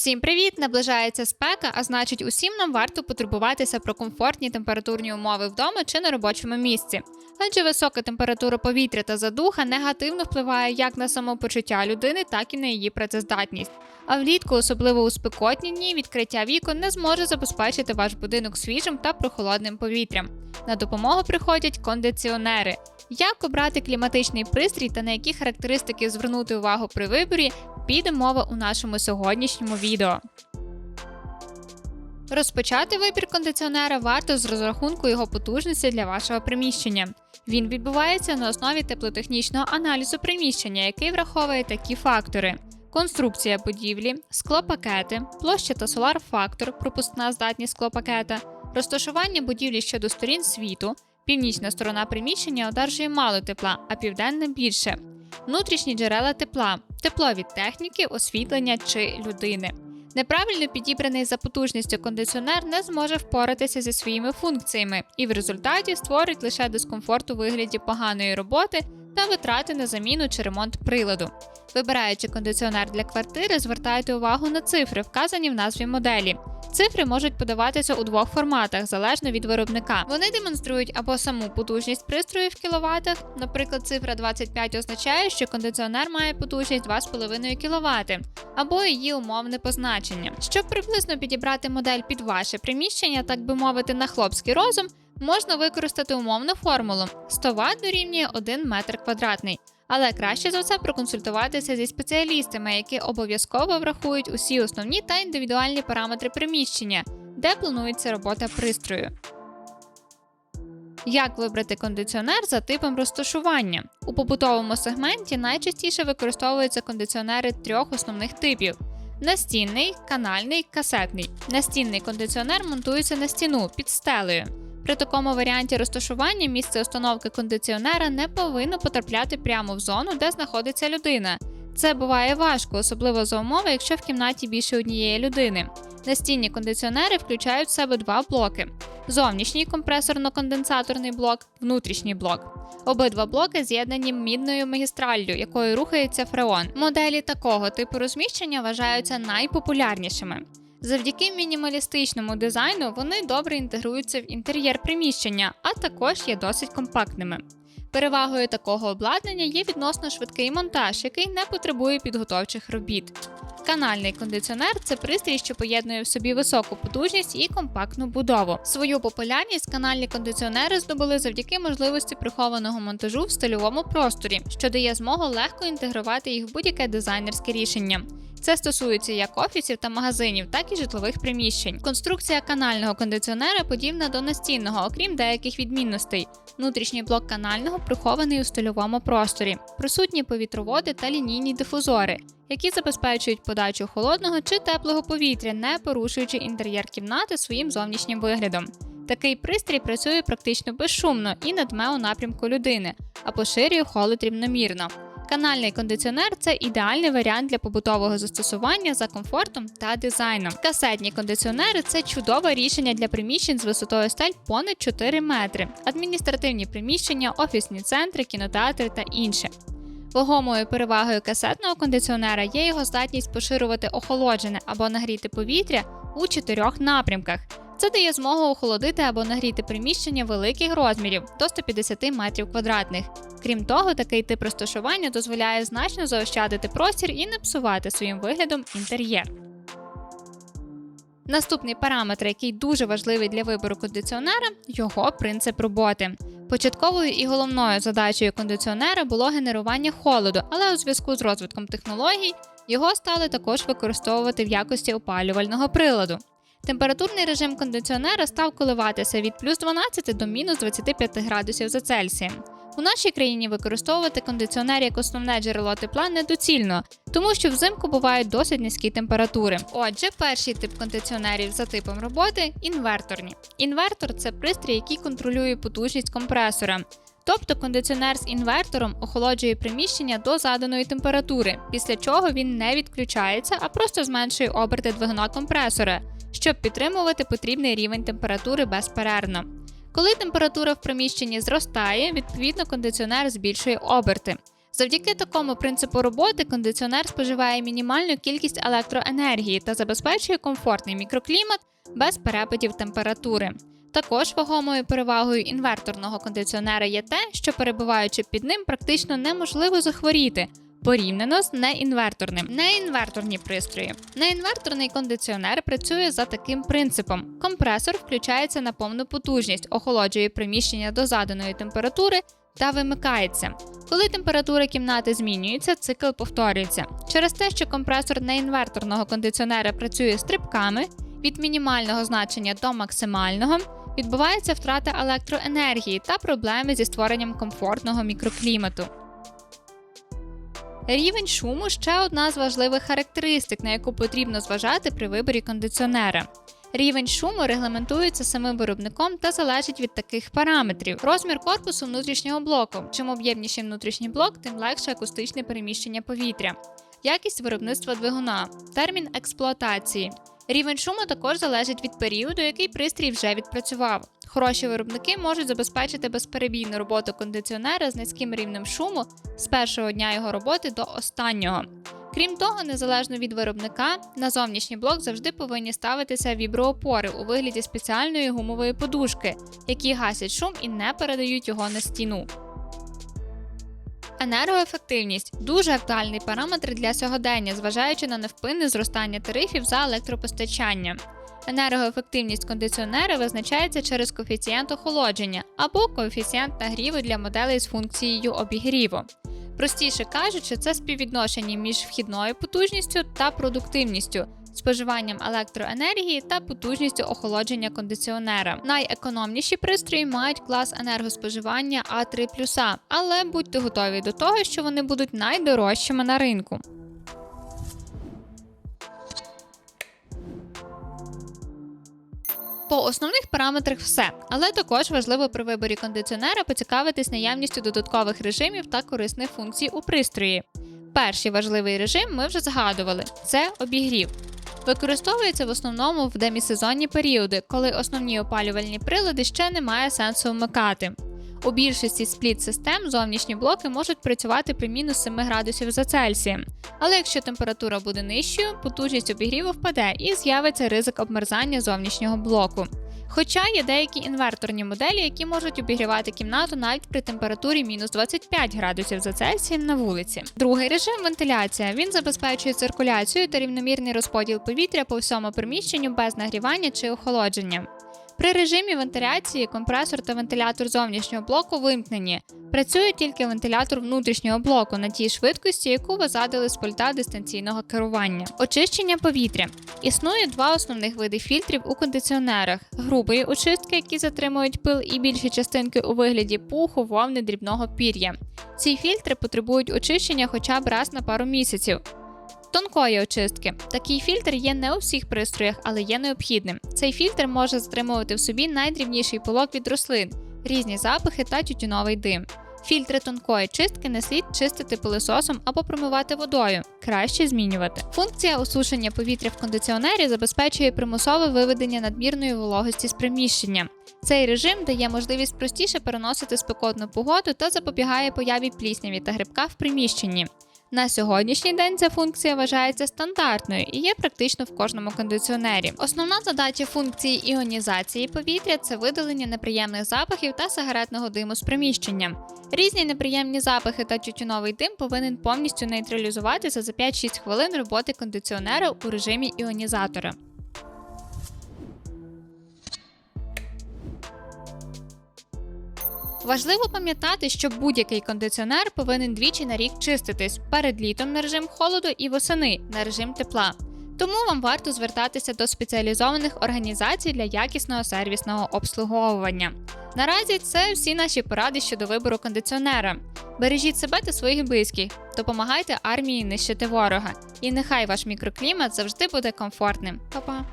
Всім привіт! Наближається спека, а значить, усім нам варто потурбуватися про комфортні температурні умови вдома чи на робочому місці. Адже висока температура повітря та задуха негативно впливає як на самопочуття людини, так і на її працездатність. А влітку, особливо у спекотні дні, відкриття вікон не зможе забезпечити ваш будинок свіжим та прохолодним повітрям. На допомогу приходять кондиціонери. Як обрати кліматичний пристрій та на які характеристики звернути увагу при виборі, піде мова у нашому сьогоднішньому відео. Розпочати вибір кондиціонера варто з розрахунку його потужності для вашого приміщення. Він відбувається на основі теплотехнічного аналізу приміщення, який враховує такі фактори: конструкція будівлі, склопакети, площа та солар-фактор, пропускна здатність склопакета, розташування будівлі щодо сторін світу. Північна сторона приміщення одержує мало тепла, а південна більше. Внутрішні джерела тепла, тепло від техніки, освітлення чи людини. Неправильно підібраний за потужністю кондиціонер не зможе впоратися зі своїми функціями і в результаті створить лише дискомфорт у вигляді поганої роботи та витрати на заміну чи ремонт приладу. Вибираючи кондиціонер для квартири, звертайте увагу на цифри, вказані в назві моделі. Цифри можуть подаватися у двох форматах залежно від виробника. Вони демонструють або саму потужність пристрою в кіловатах, наприклад, цифра 25 означає, що кондиціонер має потужність 2,5 кВт, або її умовне позначення. Щоб приблизно підібрати модель під ваше приміщення, так би мовити, на хлопський розум, можна використати умовну формулу 100 Вт дорівнює 1 метр квадратний. Але краще за все проконсультуватися зі спеціалістами, які обов'язково врахують усі основні та індивідуальні параметри приміщення, де планується робота пристрою. Як вибрати кондиціонер за типом розташування? У побутовому сегменті найчастіше використовуються кондиціонери трьох основних типів: настінний, канальний, касетний. Настінний кондиціонер монтується на стіну під стелею. При такому варіанті розташування місце установки кондиціонера не повинно потрапляти прямо в зону, де знаходиться людина. Це буває важко, особливо за умови, якщо в кімнаті більше однієї людини. Настінні кондиціонери включають в себе два блоки: зовнішній компресорно-конденсаторний блок, внутрішній блок. Обидва блоки з'єднані мідною магістраллю, якою рухається фреон. Моделі такого типу розміщення вважаються найпопулярнішими. Завдяки мінімалістичному дизайну вони добре інтегруються в інтер'єр приміщення, а також є досить компактними. Перевагою такого обладнання є відносно швидкий монтаж, який не потребує підготовчих робіт. Канальний кондиціонер це пристрій, що поєднує в собі високу потужність і компактну будову. Свою популярність канальні кондиціонери здобули завдяки можливості прихованого монтажу в стильовому просторі, що дає змогу легко інтегрувати їх в будь-яке дизайнерське рішення. Це стосується як офісів та магазинів, так і житлових приміщень. Конструкція канального кондиціонера подібна до настінного, окрім деяких відмінностей. Внутрішній блок канального прихований у стильовому просторі, присутні повітроводи та лінійні дифузори, які забезпечують подачу холодного чи теплого повітря, не порушуючи інтер'єр кімнати своїм зовнішнім виглядом. Такий пристрій працює практично безшумно і не дме у напрямку людини, а поширює холод рівномірно. Канальний кондиціонер це ідеальний варіант для побутового застосування за комфортом та дизайном. Касетні кондиціонери це чудове рішення для приміщень з висотою стель понад 4 метри, адміністративні приміщення, офісні центри, кінотеатри та інше. Вагомою перевагою касетного кондиціонера є його здатність поширювати охолоджене або нагріти повітря у чотирьох напрямках. Це дає змогу охолодити або нагріти приміщення великих розмірів до 150 метрів квадратних. Крім того, такий тип розташування дозволяє значно заощадити простір і не псувати своїм виглядом інтер'єр. Наступний параметр, який дуже важливий для вибору кондиціонера його принцип роботи. Початковою і головною задачею кондиціонера було генерування холоду, але у зв'язку з розвитком технологій його стали також використовувати в якості опалювального приладу. Температурний режим кондиціонера став коливатися від плюс 12 до мінус 25 градусів за Цельсієм. У нашій країні використовувати кондиціонер як основне джерело тепла недоцільно, тому що взимку бувають досить низькі температури. Отже, перший тип кондиціонерів за типом роботи інверторні. Інвертор це пристрій, який контролює потужність компресора. Тобто кондиціонер з інвертором охолоджує приміщення до заданої температури, після чого він не відключається, а просто зменшує оберти двигуна компресора, щоб підтримувати потрібний рівень температури безперервно. Коли температура в приміщенні зростає, відповідно кондиціонер збільшує оберти. Завдяки такому принципу роботи кондиціонер споживає мінімальну кількість електроенергії та забезпечує комфортний мікроклімат без перепадів температури. Також вагомою перевагою інверторного кондиціонера є те, що перебуваючи під ним, практично неможливо захворіти. Порівняно з неінверторним. Неінверторні пристрої. Неінверторний кондиціонер працює за таким принципом: компресор включається на повну потужність, охолоджує приміщення до заданої температури та вимикається. Коли температура кімнати змінюється, цикл повторюється. Через те, що компресор неінверторного кондиціонера працює стрибками від мінімального значення до максимального, відбувається втрата електроенергії та проблеми зі створенням комфортного мікроклімату. Рівень шуму ще одна з важливих характеристик, на яку потрібно зважати при виборі кондиціонера. Рівень шуму регламентується самим виробником та залежить від таких параметрів: розмір корпусу внутрішнього блоку. Чим об'ємніший внутрішній блок, тим легше акустичне переміщення повітря, якість виробництва двигуна, термін експлуатації. Рівень шуму також залежить від періоду, який пристрій вже відпрацював. Хороші виробники можуть забезпечити безперебійну роботу кондиціонера з низьким рівнем шуму з першого дня його роботи до останнього. Крім того, незалежно від виробника, на зовнішній блок завжди повинні ставитися віброопори у вигляді спеціальної гумової подушки, які гасять шум і не передають його на стіну. Енергоефективність дуже актуальний параметр для сьогодення, зважаючи на невпинне зростання тарифів за електропостачання. Енергоефективність кондиціонера визначається через коефіцієнт охолодження або коефіцієнт нагріву для моделей з функцією обігріву. Простіше кажучи, це співвідношення між вхідною потужністю та продуктивністю, споживанням електроенергії та потужністю охолодження кондиціонера. Найекономніші пристрої мають клас енергоспоживання А3+, але будьте готові до того, що вони будуть найдорожчими на ринку. По основних параметрах все, але також важливо при виборі кондиціонера поцікавитись наявністю додаткових режимів та корисних функцій у пристрої. Перший важливий режим ми вже згадували це обігрів. Використовується в основному в демісезонні періоди, коли основні опалювальні прилади ще не має сенсу вмикати. У більшості спліт-систем зовнішні блоки можуть працювати при мінус 7 градусів за Цельсієм, але якщо температура буде нижчою, потужність обігріву впаде і з'явиться ризик обмерзання зовнішнього блоку. Хоча є деякі інверторні моделі, які можуть обігрівати кімнату навіть при температурі мінус 25 градусів за Цельсієм на вулиці. Другий режим вентиляція. Він забезпечує циркуляцію та рівномірний розподіл повітря по всьому приміщенню без нагрівання чи охолодження. При режимі вентиляції компресор та вентилятор зовнішнього блоку вимкнені. Працює тільки вентилятор внутрішнього блоку на тій швидкості, яку ви задали з пульта дистанційного керування. Очищення повітря. Існує два основних види фільтрів у кондиціонерах: грубої очистки, які затримують пил і більші частинки у вигляді пуху, вовни, дрібного пір'я. Ці фільтри потребують очищення хоча б раз на пару місяців. Тонкої очистки. Такий фільтр є не у всіх пристроях, але є необхідним. Цей фільтр може затримувати в собі найдрібніший пилок від рослин, різні запахи та тютюновий дим. Фільтри тонкої чистки не слід чистити пилососом або промивати водою, краще змінювати. Функція осушення повітря в кондиціонері забезпечує примусове виведення надмірної вологості з приміщення. Цей режим дає можливість простіше переносити спекотну погоду та запобігає появі плісняві та грибка в приміщенні. На сьогоднішній день ця функція вважається стандартною і є практично в кожному кондиціонері. Основна задача функції іонізації повітря це видалення неприємних запахів та сигаретного диму з приміщення. Різні неприємні запахи та тютюновий дим повинен повністю нейтралізуватися за 5-6 хвилин роботи кондиціонера у режимі іонізатора. Важливо пам'ятати, що будь-який кондиціонер повинен двічі на рік чиститись перед літом на режим холоду і восени на режим тепла. Тому вам варто звертатися до спеціалізованих організацій для якісного сервісного обслуговування. Наразі це всі наші поради щодо вибору кондиціонера. Бережіть себе та своїх близьких, допомагайте армії нищити ворога, і нехай ваш мікроклімат завжди буде комфортним. Па-па!